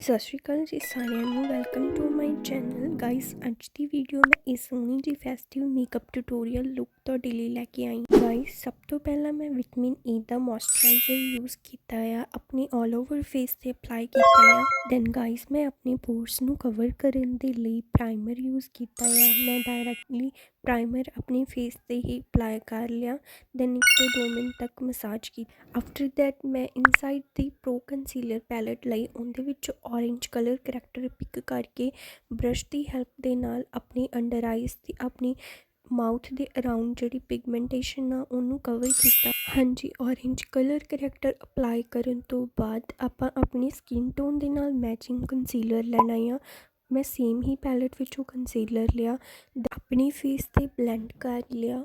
ਸਤਿ ਸ਼੍ਰੀ ਅਕਾਲ ਜੀ ਸਾਰਿਆਂ ਨੂੰ welcome to my channel guys ਅੱਜ ਦੀ ਵੀਡੀਓ ਮੈਂ ਇਹ ਸੋਹਣੀ ਜੀ ਫੈਸਟਿਵ ਮੇਕਅਪ ਟਿਊਟੋਰੀਅਲ ਲੁੱਕ ਤੁਹਾਡੇ ਲਈ ਲੈ ਕੇ ਆਈ ਗਾਇਸ ਸਭ ਤੋਂ ਪਹਿਲਾਂ ਮੈਂ ਵਿਟਾਮਿਨ ਈ e ਦਾ ਮੋਇਸਚਰਾਈਜ਼ਰ ਯੂਜ਼ ਕੀਤਾ ਆ। ਆਪਣੀ 올 ਓਵਰ ਫੇਸ ਤੇ ਅਪਲਾਈ ਕੀਤਾ ਆ। ਦੈਨ ਗਾਇਸ ਮੈਂ ਆਪਣੇ ਪੋਰਸ ਨੂੰ ਕਵਰ ਕਰਨ ਦੇ ਲਈ ਪ੍ਰਾਈਮਰ ਯੂਜ਼ ਕੀਤਾ ਆ। ਮੈਂ ਡਾਇਰੈਕਟਲੀ ਪ੍ਰਾਈਮਰ ਆਪਣੇ ਫੇਸ ਤੇ ਹੀ ਅਪਲਾਈ ਕਰ ਲਿਆ। ਦੈਨ ਇੱਕ ਤੋਂ ਦੋ ਮਿੰਟ ਤੱਕ ਮਸਾਜ ਕੀਤੀ। ਆਫਟਰ ਦੈਟ ਮੈਂ ਇਨਸਾਈਡ ਦੀ ਪ੍ਰੋ ਕੰਸੀਲਰ ਪੈਲਟ ਲਈ ਉਹਦੇ ਵਿੱਚ ਔਰੇਂਜ ਕਲਰ ਕਰੈਕਟਰ ਪਿਕ ਕਰਕੇ ਬ੍ਰਸ਼ ਦੀ ਹੈਲਪ ਦੇ ਨਾਲ ਆਪਣੇ ਅੰਡਰ ਆਈਜ਼ ਤੇ ਆਪਣੀ ਮਾਊਥ ਦੇ ਅਰਾਊਂਡ ਜਿਹੜੀ ਪਿਗਮੈਂਟੇਸ਼ਨ ਆ, ਉਹਨੂੰ ਕਵਰ ਕੀਤਾ। ਹਾਂਜੀ ਔਰੇਂਜ ਕਲਰ ਕਰੈਕਟਰ ਅਪਲਾਈ ਕਰਨ ਤੋਂ ਬਾਅਦ ਆਪਾਂ ਆਪਣੀ ਸਕਿਨ ਟੋਨ ਦੇ ਨਾਲ ਮੈਚਿੰਗ ਕੰਸੀਲਰ ਲੈਣਾ ਆ ਮੈਂ ਸੇਮ ਹੀ ਪੈਲੇਟ ਵਿੱਚੋਂ ਕੰਸੀਲਰ ਲਿਆ ਆਪਣੀ ਫੇਸ ਤੇ ਬਲੈਂਡ ਕਰ ਲਿਆ।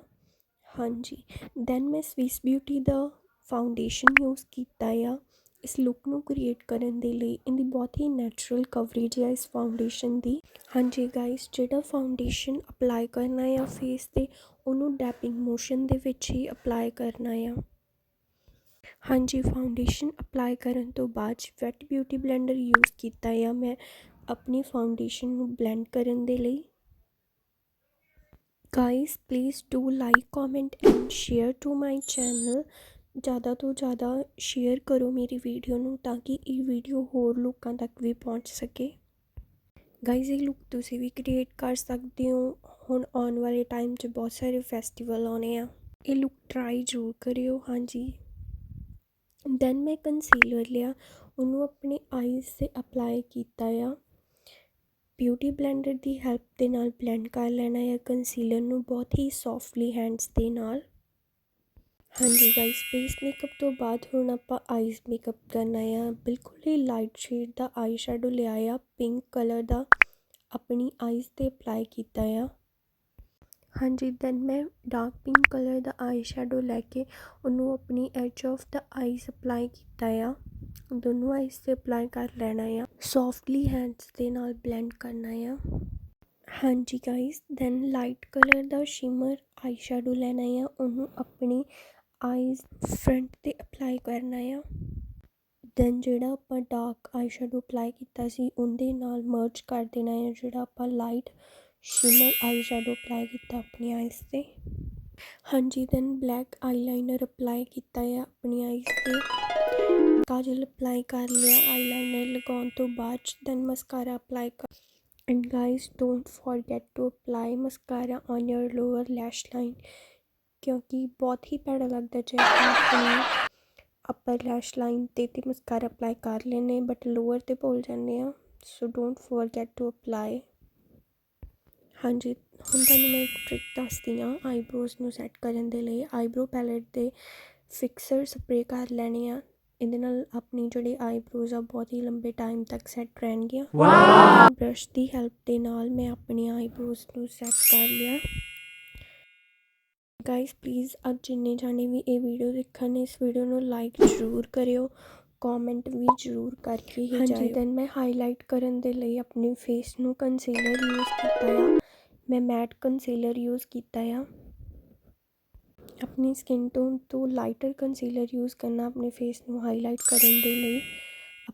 ਹਾਂਜੀ ਦੈਨ ਮੈਂ ਸਵਿਸ ਬਿਊਟੀ ਦਾ ਫਾਊਂਡੇਸ਼ਨ ਯੂਜ਼ ਕੀਤਾ ਆ। ਇਸ ਲੁੱਕ ਨੂੰ ਕ੍ਰੀਏਟ ਕਰਨ ਦੇ ਲਈ ਇਹਦੀ ਬਹੁਤ ਹੀ ਨੈਚੁਰਲ ਕਵਰੇਜ ਹੈ ਇਸ ਫਾਊਂਡੇਸ਼ਨ ਦੀ। ਹਾਂਜੀ ਗਾਇਸ ਜਿਹੜਾ ਫਾਊਂਡੇਸ਼ਨ ਅਪਲਾਈ ਕਰਨਾ ਆ ਫੇਸ ਤੇ, ਉਹਨੂੰ ਡੈਪਿੰਗ ਮੋਸ਼ਨ ਦੇ ਵਿੱਚ ਹੀ ਅਪਲਾਈ ਕਰਨਾ ਆ। ਹਾਂਜੀ ਫਾਊਂਡੇਸ਼ਨ ਅਪਲਾਈ ਕਰਨ ਤੋਂ ਬਾਅਦ ਵੈਟ ਬਿਊਟੀ ਬਲੈਂਡਰ ਯੂਜ਼ ਕੀਤਾ ਆ ਮੈਂ ਆਪਣੀ ਫਾਊਂਡੇਸ਼ਨ ਨੂੰ ਬਲੈਂਡ ਕਰਨ ਦੇ ਲਈ। Guys please do like comment and share to my channel ਜ਼ਿਆਦਾ ਤੋਂ ਜ਼ਿਆਦਾ ਸ਼ੇਅਰ ਕਰੋ ਮੇਰੀ ਵੀਡੀਓ ਨੂੰ ਤਾਂ ਕਿ ਇਹ ਵੀਡੀਓ ਹੋਰ ਲੋਕਾਂ ਤੱਕ ਵੀ ਪਹੁੰਚ ਸਕੇ। ਗਾਈਜ਼ ਇਹ ਲੁੱਕ ਤੁਸੀਂ ਵੀ ਕ੍ਰੀਏਟ ਕਰ ਸਕਦੇ ਹੋ। ਹੁਣ ਆਉਣ ਵਾਲੇ ਟਾਈਮ 'ਚ ਬਹੁਤ ਸਾਰੇ ਫੈਸਟੀਵਲ ਆਉਣੇ ਆ। ਇਹ ਲੁੱਕ ਟਰਾਈ ਜ਼ਰੂਰ ਕਰਿਓ, ਹਾਂਜੀ। ਦੈਨ ਮੈਂ ਕੰਸੀਲਰ ਲਿਆ। ਉਹਨੂੰ ਆਪਣੇ ਆਈਜ਼ 'ਤੇ ਅਪਲਾਈ ਕੀਤਾ ਆ। ਬਿਊਟੀ ਬਲੈਂਡਰ ਦੀ ਹੈਲਪ ਦੇ ਨਾਲ ਬਲੈਂਡ ਕਰ ਲੈਣਾ ਹੈ ਕੰਸੀਲਰ ਨੂੰ ਬਹੁਤ ਹੀ ਸੌਫਟਲੀ ਹੈਂਡਸ ਦੇ ਨਾਲ। ਹਾਂਜੀ ਗਾਇਸ ਬੇਸ ਮੇਕਅਪ ਤੋਂ ਬਾਅਦ ਹੁਣ ਆਪਾਂ ਆਈਜ਼ ਮੇਕਅਪ ਕਰਨਾ ਆ। ਬਿਲਕੁਲ ਹੀ ਲਾਈਟ ਸ਼ੇਡ ਦਾ ਆਈ ਸ਼ੈਡੋ ਲਿਆ ਆ। ਪਿੰਕ ਕਲਰ ਦਾ ਆਪਣੀ ਆਈਜ਼ ਤੇ ਅਪਲਾਈ ਕੀਤਾ ਆ। ਹਾਂਜੀ ਦੈਨ ਮੈਂ ਡਾਰਕ ਪਿੰਕ ਕਲਰ ਦਾ ਆਈ ਸ਼ੈਡੋ ਲੈ ਕੇ ਉਹਨੂੰ ਆਪਣੀ edge of the eyes apply ਕੀਤਾ ਆ। ਦੋਨੋਂ ਆਈਜ਼ ਤੇ ਅਪਲਾਈ ਕਰ ਲੈਣਾ ਆ। ਸੌਫਟਲੀ ਹੈਂਡਸ ਦੇ ਨਾਲ ਬਲੈਂਡ ਕਰਨਾ ਆ। ਹਾਂਜੀ ਗਾਇਸ ਦੈਨ ਲਾਈਟ ਕਲਰ ਦਾ ਸ਼ਿਮਰ ਆਈ ਸ਼ੈਡੋ ਲੈਣਾ ਆ। ਉਹਨੂੰ ਆਪਣੀ ਆਈਜ਼ ਫਰੰਟ ਤੇ ਅਪਲਾਈ ਕਰਨਾ ਆ ਦੈਨ ਜਿਹੜਾ ਆਪਾਂ ਡਾਰਕ ਆਈ ਸ਼ੈਡੋ ਅਪਲਾਈ ਕੀਤਾ ਸੀ, ਉਹਦੇ ਨਾਲ ਮਰਜ ਕਰ ਦੇਣਾ ਆ ਜਿਹੜਾ ਆਪਾਂ light shimmer eye shadow apply ਕੀਤਾ ਆਪਣੀ ਆਈਜ਼ ਤੇ। ਹਾਂਜੀ ਦੈਨ ਬਲੈਕ ਆਈਲਾਈਨਰ ਅਪਲਾਈ ਕੀਤਾ ਆ ਆਪਣੀ ਆਈਜ਼ ਤੇ। ਕਾਜਲ ਅਪਲਾਈ ਕਰ ਲਿਆ ਆਈਲਾਈਨਰ ਲਗਾਉਣ ਤੋਂ ਬਾਅਦ ਦੈਨ ਮਸਕਾਰਾ ਅਪਲਾਈ ਕਰ and guys, don't forget to apply mascara on your lower lash line. ਕਿਉਂਕਿ ਬਹੁਤ ਹੀ ਭੈੜਾ ਲੱਗਦਾ ਜੇ ਆਪਾਂ ਅਪਰ ਲੈਸ਼ ਲਾਈਨ ਤੇ ਤੇ ਮਸਕਾਰਾ ਅਪਲਾਈ ਕਰ ਲੈਨੇ ਬਟ ਲੋਅਰ ਤੇ ਭੁੱਲ ਜਾਂਦੇ ਆ so don't forget to apply ਹਾਂਜੀ ਹੁਣ ਤੁਹਾਨੂੰ ਮੈਂ ਇੱਕ ਟ੍ਰਿਕ ਦੱਸਦੀ ਆ ਆਈਬ੍ਰੋਜ਼ ਨੂੰ ਸੈੱਟ ਕਰਨ ਦੇ ਲਈ। ਆਈਬ੍ਰੋ ਪੈਲੇਟ ਦੇ ਫਿਕਸਰ ਸਪਰੇ ਕਰ ਲੈਣੇ ਆ। ਇਹਦੇ ਨਾਲ ਆਪਣੀ ਜਿਹੜੀ ਆਈਬ੍ਰੋਜ਼ ਆ ਬਹੁਤ ਹੀ ਲੰਬੇ ਟਾਈਮ ਤੱਕ ਸੈੱਟ ਰਹਿਣਗੀਆਂ। ਵਾਓ ਬ੍ਰਸ਼ ਦੀ ਹੈਲਪ ਦੇ ਨਾਲ ਮੈਂ ਆਪਣੀ ਆਈਬ੍ਰੋਜ਼ ਨੂੰ ਸੈੱਟ ਕਰ ਲਿਆ। ਗਾਇਸ ਪਲੀਜ਼ ਅੱਜ ਜਿੰਨੇ ਜਾਣੇ ਵੀ ਇਹ ਵੀਡੀਓ ਦੇਖਣ ਇਸ ਵੀਡੀਓ ਨੂੰ ਲਾਈਕ ਜ਼ਰੂਰ ਕਰਿਓ ਕਮੈਂਟ ਵੀ ਜ਼ਰੂਰ ਕਰਕੇ ਹੀ ਜਾਇਓ ਹਾਂਜੀ ਦੈਨ ਮੈਂ ਹਾਈਲਾਈਟ ਕਰਨ ਦੇ ਲਈ ਆਪਣੇ ਫੇਸ ਨੂੰ ਕੰਸੀਲਰ ਯੂਜ਼ ਕੀਤਾ ਆ ਮੈਂ ਮੈਟ ਕੰਸੀਲਰ ਯੂਜ਼ ਕੀਤਾ ਆ ਆਪਣੀ ਸਕਿਨ ਟੋਨ ਤੋਂ ਲਾਈਟਰ ਕੰਸੀਲਰ ਯੂਜ਼ ਕਰਨਾ ਆਪਣੇ ਫੇਸ ਨੂੰ ਹਾਈਲਾਈਟ ਕਰਨ ਦੇ ਲਈ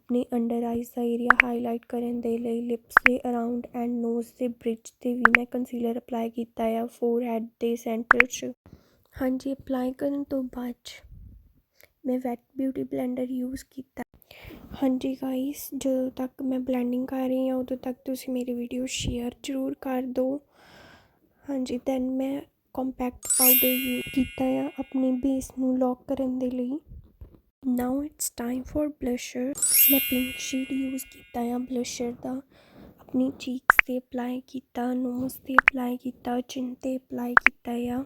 ਆਪਣੇ ਅੰਡਰ ਆਈਜ਼ ਦਾ ਏਰੀਆ ਹਾਈਲਾਈਟ ਕਰਨ ਦੇ ਲਈ ਲਿਪਸ ਦੇ ਅਰਾਊਂਡ ਐਂਡ ਨੋਜ਼ ਦੇ ਬ੍ਰਿਜ ਤੇ ਵੀ ਮੈਂ ਕੰਸੀਲਰ ਅਪਲਾਈ ਕੀਤਾ ਆ ਫੋਰਹੈਡ ਦੇ ਸੈਂਟਰ 'ਚ। ਹਾਂਜੀ, ਅਪਲਾਈ ਕਰਨ ਤੋਂ ਬਾਅਦ 'ਚ ਮੈਂ ਵੈਟ ਬਿਊਟੀ ਬਲੈਂਡਰ ਯੂਜ਼ ਕੀਤਾ। ਹਾਂਜੀ ਗਾਈਸ ਜਦੋਂ ਤੱਕ ਮੈਂ ਬਲੈਂਡਿੰਗ ਕਰ ਰਹੀ ਹਾਂ, ਉਦੋਂ ਤੱਕ ਤੁਸੀਂ ਮੇਰੀ ਵੀਡੀਓ ਸ਼ੇਅਰ ਜ਼ਰੂਰ ਕਰ ਦਿਓ ਹਾਂਜੀ ਦੈਨ ਮੈਂ ਕੰਪੈਕਟ ਪਾਊਡਰ ਯੂਜ਼ ਕੀਤਾ ਆ ਆਪਣੀ ਬੇਸ ਨੂੰ ਲੌਕ ਕਰਨ ਦੇ ਲਈ। Now it's time for blusher ਮੈਂ ਪਿੰਕ ਸ਼ੇਡ ਯੂਜ਼ ਕੀਤਾ ਆ ਬਲਸ਼ਰ ਦਾ। ਆਪਣੀ ਚੀਕਸ ਤੇ ਅਪਲਾਈ ਕੀਤਾ ਨੋਜ਼ ਤੇ ਅਪਲਾਈ ਕੀਤਾ ਚਿੰਨ੍ਹ ਤੇ ਅਪਲਾਈ ਕੀਤਾ ਆ।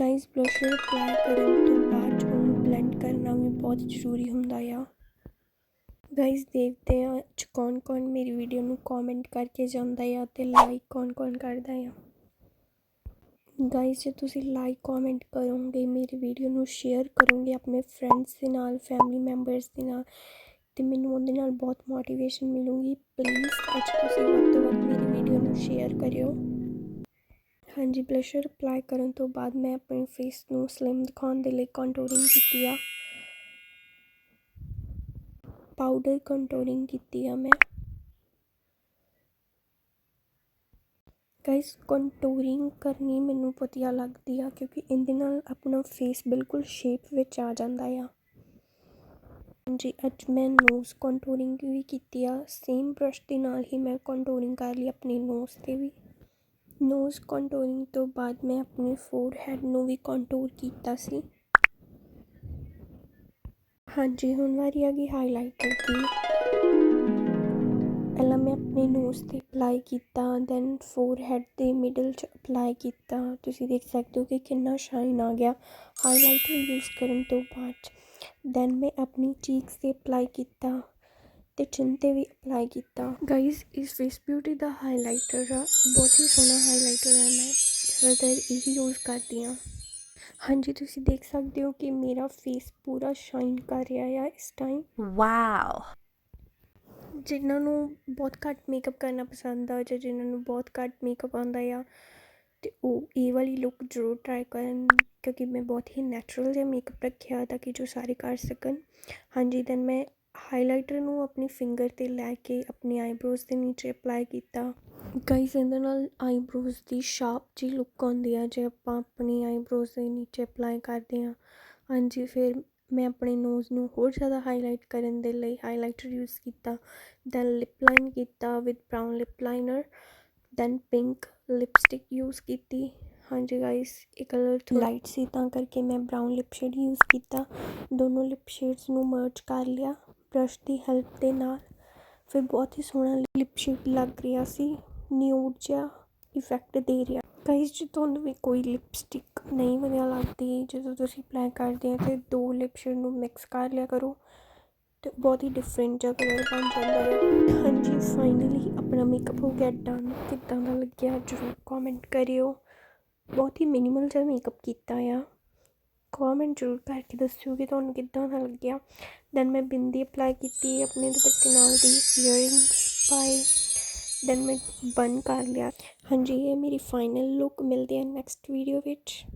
ਗਾਇਸ ਬਲਸ਼ਰ ਅਪਲਾਈ ਕਰਨ ਤੋਂ ਬਾਅਦ ਉਹਨੂੰ ਬਲੈਂਡ ਕਰਨਾ ਵੀ ਬਹੁਤ ਜ਼ਰੂਰੀ ਹੁੰਦਾ ਆ। ਗਾਇਸ ਦੇਖਦੇ ਹਾਂ ਅੱਜ ਕੌਣ ਕੌਣ ਮੇਰੀ ਵੀਡੀਓ ਨੂੰ ਕਮੈਂਟ ਕਰਕੇ ਜਾਂਦਾ ਆ ਅਤੇ ਲਾਈਕ ਕੌਣ ਕੌਣ ਕਰਦਾ ਆ। ਗਾਇਸ ਜੇ ਤੁਸੀਂ ਲਾਈਕ ਕਮੈਂਟ ਕਰੋਗੇ, ਮੇਰੀ ਵੀਡੀਓ ਨੂੰ ਸ਼ੇਅਰ ਕਰੋਗੇ ਆਪਣੇ ਫਰੈਂਡਸ ਦੇ ਨਾਲ ਫੈਮਿਲੀ ਮੈਂਬਰਸ ਦੇ ਨਾਲ, ਤੇ ਮੈਨੂੰ ਉਹਦੇ ਨਾਲ ਬਹੁਤ ਮੋਟੀਵੇਸ਼ਨ ਮਿਲੂਗੀ। ਪਲੀਜ਼ ਅੱਜ ਤੁਸੀਂ ਵੱਧ ਤੋਂ ਵੱਧ ਮੇਰੀ ਵੀਡੀਓ ਨੂੰ ਸ਼ੇਅਰ ਕਰਿਓ। ਹਾਂਜੀ ਬਲਸ਼ਰ ਅਪਲਾਈ ਕਰਨ ਤੋਂ ਬਾਅਦ ਮੈਂ ਆਪਣੇ ਫੇਸ ਨੂੰ ਸਲਿਮ ਦਿਖਾਉਣ ਦੇ ਲਈ ਕੰਟੂਰਿੰਗ ਕੀਤੀ ਆ। ਪਾਊਡਰ ਕੰਟੂਰਿੰਗ ਕੀਤੀ ਆ ਮੈਂ। ਗਾਇਸ ਕੰਟੂਰਿੰਗ ਕਰਨੀ ਮੈਨੂੰ ਵਧੀਆ ਲੱਗਦੀ ਆ ਕਿਉਂਕਿ ਇਹਦੇ ਨਾਲ ਆਪਣਾ ਫੇਸ ਬਿਲਕੁਲ ਸ਼ੇਪ ਵਿੱਚ ਆ ਜਾਂਦਾ ਆ। ਜੀ ਅੱਜ ਮੈਂ ਨੋਜ਼ ਕੰਟੂਰਿੰਗ ਵੀ ਕੀਤੀ ਆ। ਸੇਮ ਬ੍ਰਸ਼ ਦੇ ਨਾਲ ਹੀ ਮੈਂ ਕੰਟੂਰਿੰਗ ਕਰ ਲਈ ਆਪਣੀ ਨੋਜ਼ ਤੇ ਵੀ। ਨੋਜ਼ ਕੰਟੂਰਿੰਗ ਤੋਂ ਬਾਅਦ ਮੈਂ ਆਪਣੀ ਫੋਰਹੈਡ ਨੂੰ ਵੀ ਕੰਟੂਰ ਕੀਤਾ ਸੀ। ਹਾਂਜੀ, ਹੁਣ ਵਾਰੀ ਆ ਗਈ ਹਾਈਲਾਈਟਰ ਦੀ। ਆਪਣੇ ਨੋਜ਼ ਤੇ ਅਪਲਾਈ ਕੀਤਾ ਦੈਨ ਫੋਰਹੈਡ ਦੇ ਮਿਡਲ 'ਚ ਅਪਲਾਈ ਕੀਤਾ। ਤੁਸੀਂ ਦੇਖ ਸਕਦੇ ਹੋ ਕਿ ਕਿੰਨਾ ਸ਼ਾਈਨ ਆ ਗਿਆ। ਹਾਈਲਾਈਟਰ ਯੂਜ਼ ਕਰਨ ਤੋਂ ਬਾਅਦ ਦੈਨ ਮੈਂ ਆਪਣੀ ਚੀਕਸ ਤੇ ਅਪਲਾਈ ਕੀਤਾ ਤੇ ਚਿੰਨ ਤੇ ਵੀ ਅਪਲਾਈ ਕੀਤਾ। ਗਾਇਸ ਇਸ ਫੇਸ ਬਿਊਟੀ ਦਾ ਹਾਈਲਾਈਟਰ ਆ। ਬਹੁਤ ਹੀ ਸੋਹਣਾ ਹਾਈਲਾਈਟਰ ਹੈ ਮੈਂ ਜ਼ਿਆਦਾਤਰ ਇਹੀ ਯੂਜ਼ ਕਰਦੀ ਹਾਂ। ਹਾਂਜੀ, ਤੁਸੀਂ ਦੇਖ ਸਕਦੇ ਹੋ ਕਿ ਮੇਰਾ ਫੇਸ ਪੂਰਾ ਸ਼ਾਈਨ ਕਰ ਰਿਹਾ ਆ ਇਸ ਟਾਈਮ Wow. ਜਿਨ੍ਹਾਂ ਨੂੰ ਬਹੁਤ ਘੱਟ ਮੇਕਅਪ ਕਰਨਾ ਪਸੰਦ ਆ ਜਾਂ ਜਿਹਨਾਂ ਨੂੰ ਬਹੁਤ ਘੱਟ ਮੇਕਅਪ ਆਉਂਦਾ ਆ ਅਤੇ ਉਹ ਇਹ ਵਾਲੀ ਲੁੱਕ ਜ਼ਰੂਰ ਟਰਾਈ ਕਰਨ, ਕਿਉਂਕਿ ਮੈਂ ਬਹੁਤ ਹੀ ਨੈਚੁਰਲ ਜਿਹਾ ਮੇਕਅਪ ਰੱਖਿਆ ਤਾਂ ਕਿ ਜੋ ਸਾਰੇ ਕਰ ਸਕਣ। ਹਾਂਜੀ ਦੈਨ ਮੈਂ ਹਾਈਲਾਈਟਰ ਨੂੰ ਆਪਣੀ ਫਿੰਗਰ ਤੇ ਲੈ ਕੇ ਆਪਣੇ ਆਈਬ੍ਰੋਜ਼ ਦੇ ਨੀਚੇ ਅਪਲਾਈ ਕੀਤਾ। ਗਾਈਸ ਇਹਦੇ ਨਾਲ ਆਈਬ੍ਰੋਜ਼ ਦੀ ਸ਼ਾਰਪ ਜੀ ਲੁੱਕ ਆਉਂਦੀ ਆ, ਜੇ ਆਪਾਂ ਆਪਣੀ ਆਈਬ੍ਰੋਜ਼ ਦੇ ਨੀਚੇ ਅਪਲਾਈ ਕਰਦੇ ਹਾਂ ਹਾਂਜੀ, ਫਿਰ ਮੈਂ ਆਪਣੇ ਨੋਜ਼ ਨੂੰ ਹੋਰ ਜ਼ਿਆਦਾ ਹਾਈਲਾਈਟ ਕਰਨ ਦੇ ਲਈ ਹਾਈਲਾਈਟਰ ਯੂਜ਼ ਕੀਤਾ ਦੈਨ ਲਿਪ ਲਾਈਨ ਕੀਤਾ with brown lip liner then pink lipstick use ਕੀਤੀ। ਹਾਂਜੀ ਗਾਇਸ ਇਹ ਕਲਰ ਲਾਈਟ ਸੀ, ਤਾਂ ਕਰਕੇ ਮੈਂ ਬ੍ਰਾਊਨ ਲਿਪ ਸ਼ੇਡ ਯੂਜ਼ ਕੀਤਾ। ਦੋਨੋਂ ਲਿਪ ਸ਼ੇਡਸ ਨੂੰ ਮਰਜ ਕਰ ਲਿਆ ਬ੍ਰਸ਼ ਦੀ ਹੈਲਪ ਦੇ ਨਾਲ। ਫਿਰ ਬਹੁਤ ਹੀ ਸੋਹਣਾ ਲਿਪ ਸ਼ੇਡ ਲੱਗ ਰਿਹਾ ਸੀ ਨਿਊਡ ਜਿਹਾ। ਇਫੈਕਟ ਦੇ ਰਿਹਾ। ਗਾਇਸ ਜੇ ਤੁਹਾਨੂੰ ਵੀ ਕੋਈ ਲਿਪਸਟਿਕ ਨਹੀਂ ਵਧੀਆ ਲੱਗਦੀ, ਜਦੋਂ ਤੁਸੀਂ ਅਪਲਾਈ ਕਰਦੇ ਆ ਤੇ ਦੋ ਲਿਪ ਸ਼ੇਡ ਨੂੰ ਮਿਕਸ ਕਰ ਲਿਆ ਕਰੋ, ਤੇ ਬਹੁਤ ਹੀ ਡਿਫਰੈਂਟ ਜਿਹਾ ਕਲਰ ਬਣ ਜਾਂਦਾ ਹੈ। ਹਾਂਜੀ ਫਾਈਨਲੀ ਆਪਣਾ ਮੇਕਅਪ ਹੋ ਗਿਆ ਡਨ ਕਿੱਦਾਂ ਦਾ ਲੱਗਿਆ ਜਰੂਰ ਕਮੈਂਟ ਕਰਿਓ। ਬਹੁਤ ਹੀ ਮਿਨੀਮਲ ਜਿਹਾ ਮੇਕਅਪ ਕੀਤਾ ਆ। ਕਮੈਂਟ ਜਰੂਰ ਕਰਕੇ ਦੱਸਿਓ ਕਿ ਤੁਹਾਨੂੰ ਕਿੱਦਾਂ ਦਾ ਲੱਗਿਆ। ਦੈਨ ਮੈਂ ਬਿੰਦੀ ਅਪਲਾਈ ਕੀਤੀ ਆਪਣੇ ਦੁਪੱਟੇ ਨਾਲ ਦੀ ਇਅਰਿੰਗਸ ਪਾਏ। ਦੈਨ ਮੈਂ ਬਨ ਕਰ ਲਿਆ। ਹਾਂਜੀ ਇਹ ਮੇਰੀ ਫਾਈਨਲ ਲੁੱਕ ਮਿਲਦੀ ਹੈ ਨੈਕਸਟ ਵੀਡੀਓ ਵਿੱਚ।